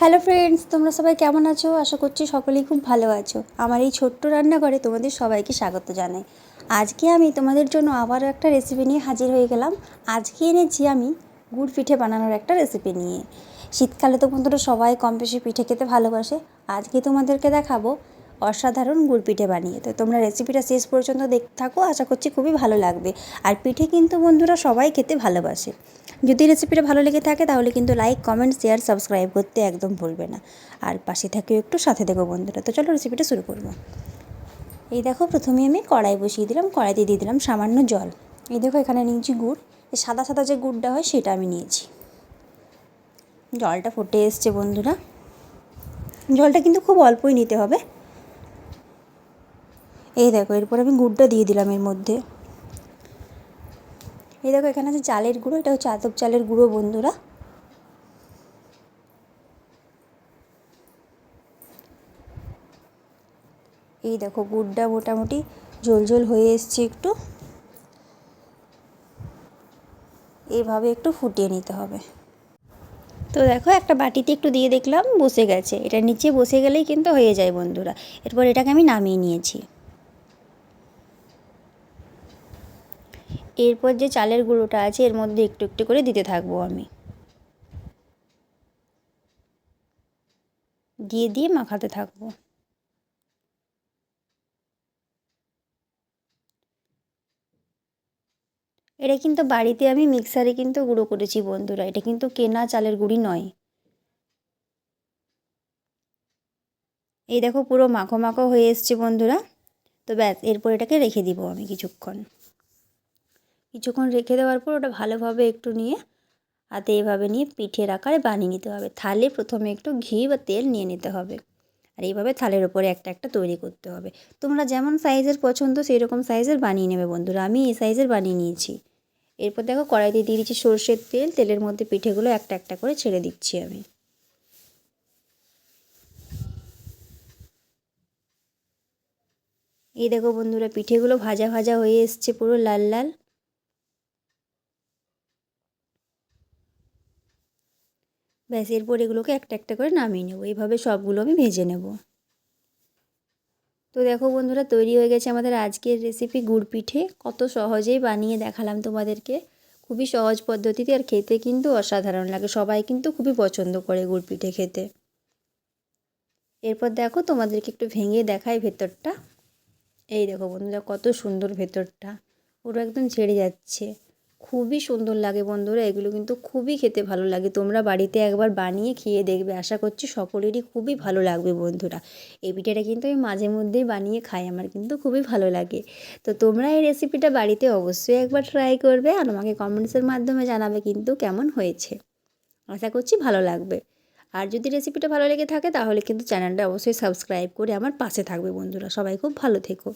Hello friends তোমরা সবাই কেমন আছো? আশা করছি সকলেই খুব ভালো আছো। আমার এই ছোট্ট রান্নাঘরে তোমাদের সবাইকে স্বাগত জানাই। আজকে আমি তোমাদের জন্য আবারও একটা রেসিপি নিয়ে হাজির হয়ে গেলাম। আজকে এনেছি আমি গুড় পিঠে বানানোর একটা রেসিপি নিয়ে। শীতকালে তো বন্ধুরা সবাই কম বেশি পিঠে খেতে ভালোবাসে। আজকে তোমাদেরকে দেখাবো অসাধারণ গুড় পিঠে বানিয়ে। তো তোমরা রেসিপিটা শেষ পর্যন্ত দেখতে থাকো, আশা করছি খুবই ভালো লাগবে। আর পিঠে কিন্তু বন্ধুরা সবাই খেতে ভালোবাসে। যদি রেসিপিটা ভালো লেগে থাকে, তাহলে কিন্তু লাইক কমেন্ট শেয়ার সাবস্ক্রাইব করতে একদম ভুলবে না। আর পাশে থেকেও একটু সাথে দেখো বন্ধুরা। তো চলো রেসিপিটা শুরু করব। এই দেখো, প্রথমে আমি কড়াই বসিয়ে দিলাম, কড়াইতে দিয়ে দিলাম সামান্য জল। এই দেখো, এখানে নিয়েছি গুড়। এই সাদা সাদা যে গুড়টা হয়, সেটা আমি নিয়েছি। জলটা ফুটে এসছে বন্ধুরা। জলটা কিন্তু খুব অল্পই নিতে হবে। এই দেখো, এরপর আমি গুড়টা দিয়ে দিলাম এর মধ্যে। এই দেখো, এখানে আছে চালের গুঁড়ো এটা হচ্ছে আতপ চালের গুঁড়ো, বন্ধুরা। এই দেখো, গুড়টা মোটামুটি ঝোল ঝোল হয়ে এসছে একটু। এইভাবে একটু ফুটিয়ে নিতে হবে। তো দেখো, একটা বাটিতে একটু দিয়ে দেখলাম, বসে গেছে। এটা নিচে বসে গেলেই কিন্তু হয়ে যায়, বন্ধুরা। এরপর এটাকে আমি নামিয়ে নিয়েছি। এরপর যে চালের গুঁড়োটা আছে, এর মধ্যে একটু একটু করে দিতে থাকব আমি। দিয়ে দিয়ে মাখাতে থাকব। এটা কিন্তু বাড়িতে আমি মিক্সারে কিন্তু গুঁড়ো করেছি বন্ধুরা, এটা কিন্তু কেনা চালের গুঁড়ি নয়। এই দেখো পুরো মাখো মাখো হয়ে এসছে বন্ধুরা, তো ব্যাস, এরপর এটাকে রেখে দিব আমি কিছুক্ষণ। কিছুক্ষণ রেখে দেওয়ার পর ওটা ভালোভাবে একটু নিয়ে হাতে এভাবে নিয়ে পিঠের আকারে বানিয়ে নিতে হবে। থালে প্রথমে একটু ঘি বা তেল নিয়ে নিতে হবে। আর এইভাবে থালের ওপরে একটা একটা তৈরি করতে হবে। তোমরা যেমন সাইজের পছন্দ সেই রকম সাইজের বানিয়ে নেবে বন্ধুরা। আমি এই সাইজের বানিয়ে নিয়েছি। এরপর দেখো কড়াইতে দিয়ে দিচ্ছি সর্ষের তেল। তেলের মধ্যে পিঠেগুলো একটা একটা করে ছেড়ে দিচ্ছি আমি। এই দেখো বন্ধুরা, পিঠেগুলো ভাজা ভাজা হয়ে এসছে পুরো লাল লাল। ব্যাস, এরপর এগুলোকে একটা একটা করে নামিয়ে নেব। এইভাবে সবগুলো আমি ভেজে নেব। তো দেখো বন্ধুরা, তৈরি হয়ে গেছে আমাদের আজকের রেসিপি গুড় পিঠে। কত সহজেই বানিয়ে দেখালাম তোমাদেরকে। খুবই সহজ পদ্ধতিতে আর খেতে কিন্তু অসাধারণ লাগে। সবাই কিন্তু খুবই পছন্দ করে গুড় পিঠে খেতে। এরপর দেখো তোমাদেরকে একটু ভেঙে দেখাই ভেতরটা। এই দেখো বন্ধুরা, কত সুন্দর ভেতরটা। পুরো একদম ছেড়ে যাচ্ছে। খুবই সুন্দর লাগে বন্ধুরা, এগুলো কিন্তু খুবই খেতে ভালো লাগে। তোমরা বাড়িতে একবার বানিয়ে খেয়ে দেখবে, আশা করছি সকলেরই খুবই ভালো লাগবে বন্ধুরা। এই পিঠাটা কিন্তু আমি মাঝে মধ্যেই বানিয়ে খাই, আমার কিন্তু খুবই ভালো লাগে। তো তোমরা এই রেসিপিটা বাড়িতে অবশ্যই একবার ট্রাই করবে আর আমাকে কমেন্টসের মাধ্যমে জানাবে কিন্তু কেমন হয়েছে। আশা করছি ভালো লাগবে। আর যদি রেসিপিটা ভালো লেগে থাকে, তাহলে কিন্তু চ্যানেলটা অবশ্যই সাবস্ক্রাইব করে আমার পাশে থাকবে বন্ধুরা। সবাই খুব ভালো থেকো।